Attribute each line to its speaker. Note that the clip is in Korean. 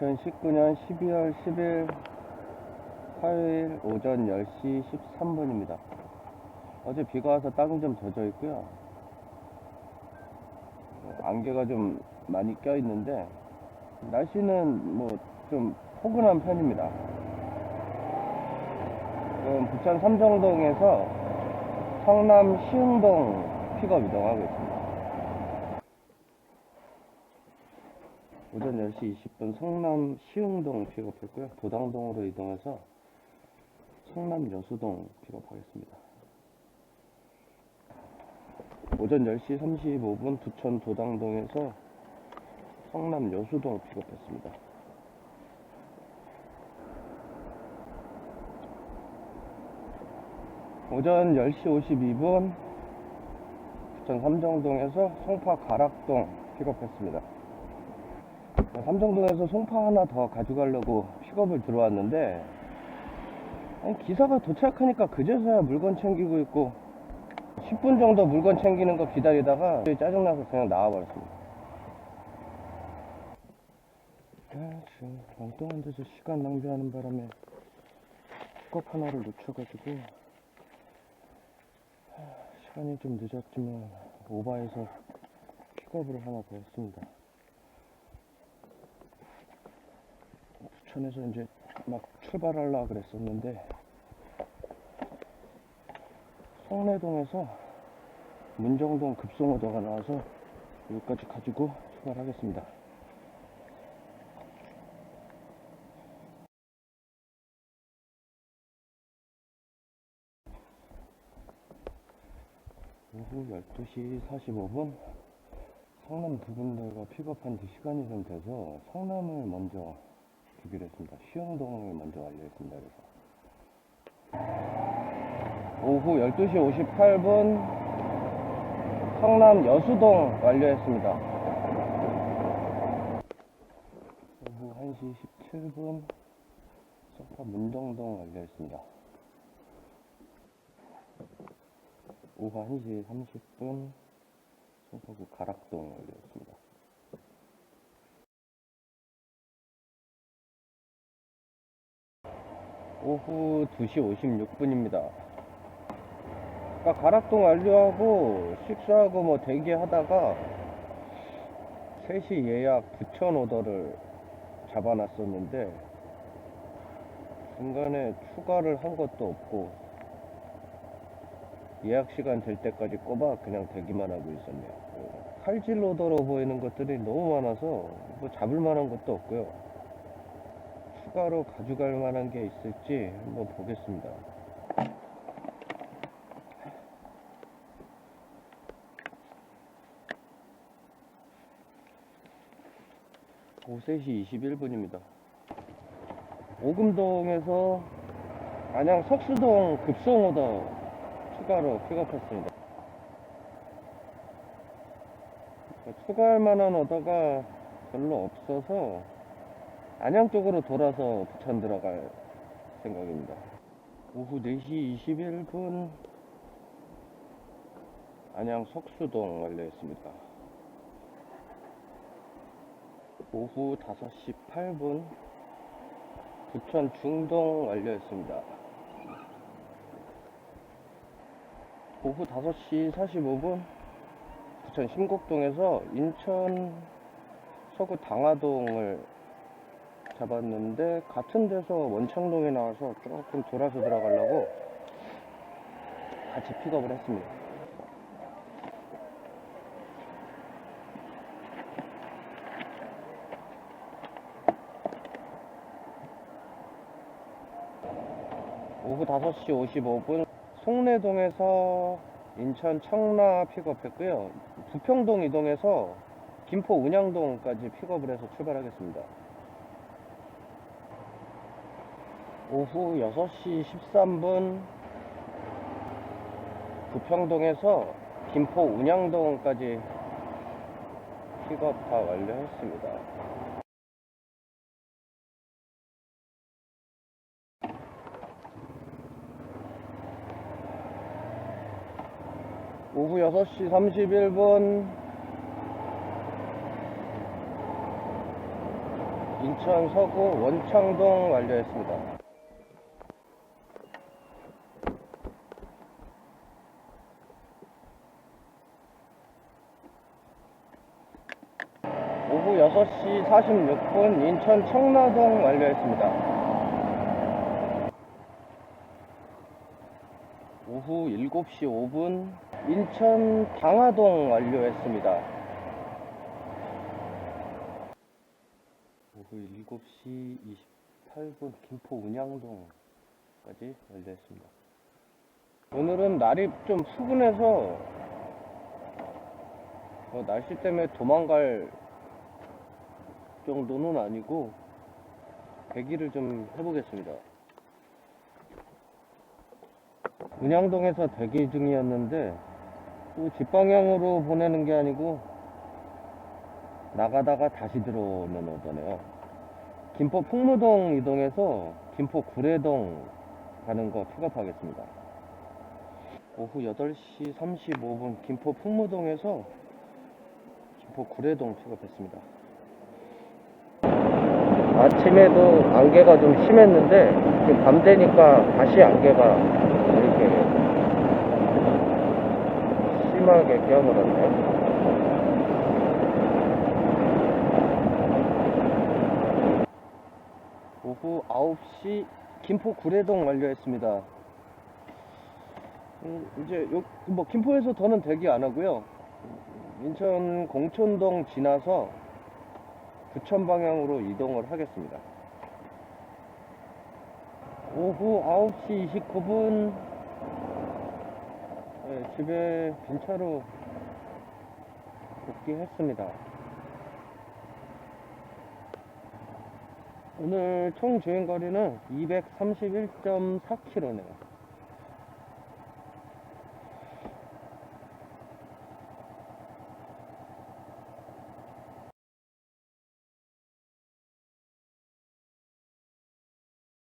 Speaker 1: (2019년 12월 10일) 화요일 오전 10시 13분입니다. 어제 비가 와서 땅이 좀 젖어 있고요. 어, 안개가 좀 많이 껴 있는데 날씨는 뭐 좀 포근한 편입니다 지금 부천 삼정동에서 성남 시흥동 픽업 이동하고 있습니다 오전 10시 20분 성남 시흥동 픽업했고요. 도당동으로 이동해서 성남 여수동 픽업하겠습니다. 오전 10시 35분 부천 도당동에서 성남 여수동 픽업했습니다. 오전 10시 52분 부천 삼정동에서 송파 가락동 픽업했습니다. 삼정동에서 송파 하나 더 가져가려고 픽업을 들어왔는데 기사가 도착하니까 그제서야 물건 챙기고 있고 10분 정도 물건 챙기는 거 기다리다가 짜증나서 그냥 나와버렸습니다. 아, 지금 엉뚱한 데서 시간 낭비하는 바람에 픽업 하나를 놓쳐가지고 아, 시간이 좀 늦었지만 오바해서 픽업을 하나 더 했습니다. 부천에서 이제 막 출발하려고 그랬었는데 성내동에서 문정동 급송오더가 나와서 여기까지 가지고 출발하겠습니다. 오후 12시 45분 성남 두 군데가 픽업한 지 시간이 좀 돼서 성남을 먼저 주기로 했습니다. 시흥동을 먼저 완료했습니다. 그래서 오후 12시 58분 성남 여수동 완료했습니다. 오후 1시 17분 석파 문정동 완료했습니다. 오후 1시 30분 송파구 가락동 완료했습니다. 오후 2시 56분입니다. 아까 가락동 완료하고 식사하고 뭐 대기 하다가 3시 예약 부천 오더를 잡아놨었는데 중간에 추가를 한 것도 없고 예약 시간 될 때까지 꼬박 그냥 대기만 하고 있었네요. 칼질 오더로 보이는 것들이 너무 많아서 뭐 잡을 만한 것도 없고요. 추가로 가져갈 만한 게 있을지 한번 보겠습니다. 오후 3시 21분입니다. 오금동에서 안양 석수동 급송오더 추가로 픽업했습니다. 추가할 만한 오더가 별로 없어서 안양 쪽으로 돌아서 부천 들어갈 생각입니다. 오후 4시 21분 안양 석수동 완료했습니다. 오후 5시 8분 부천 중동 완료했습니다. 오후 5시 45분 부천 심곡동에서 인천 서구 당하동을 잡았는데 같은 데서 원창동에 나와서 조금 돌아서 들어가려고 같이 픽업을 했습니다. 오후 5시 55분 송내동에서 인천 청라 픽업했고요. 부평동 이동해서 김포 운양동까지 픽업을 해서 출발하겠습니다. 오후 6시 13분 부평동에서 김포 운양동까지 픽업 다 완료했습니다. 오후 6시 31분 인천 서구 원창동 완료했습니다. 오후 6시 46분 인천 청라동 완료했습니다. 오후 7시 5분 인천 당하동 완료했습니다. 오후 7시 28분 김포 운양동까지 완료했습니다. 오늘은 날이 좀 수분해서 어, 날씨 때문에 도망갈 정도는 아니고 대기를 좀 해보겠습니다. 운양동에서 대기 중이었는데 또 집 방향으로 보내는 게 아니고 나가다가 다시 들어오는 오더네요. 김포 풍무동 이동해서 김포 구례동 가는 거 픽업하겠습니다. 오후 8시 35분 김포 풍무동에서 김포 구례동 픽업했습니다. 아침에도 안개가 좀 심했는데 밤 되니까 다시 안개가 이렇게 심하게 끼어버렸네. 오후 9시 김포 구례동 완료했습니다. 음, 이제 요, 뭐 김포에서 더는 대기 안 하고요. 인천 공촌동 지나서 부천 방향으로 이동을 하겠습니다. 오후 9시 29분 네, 집에 빈차로 복귀했습니다. 오늘 총 주행 거리는 231.4km네요.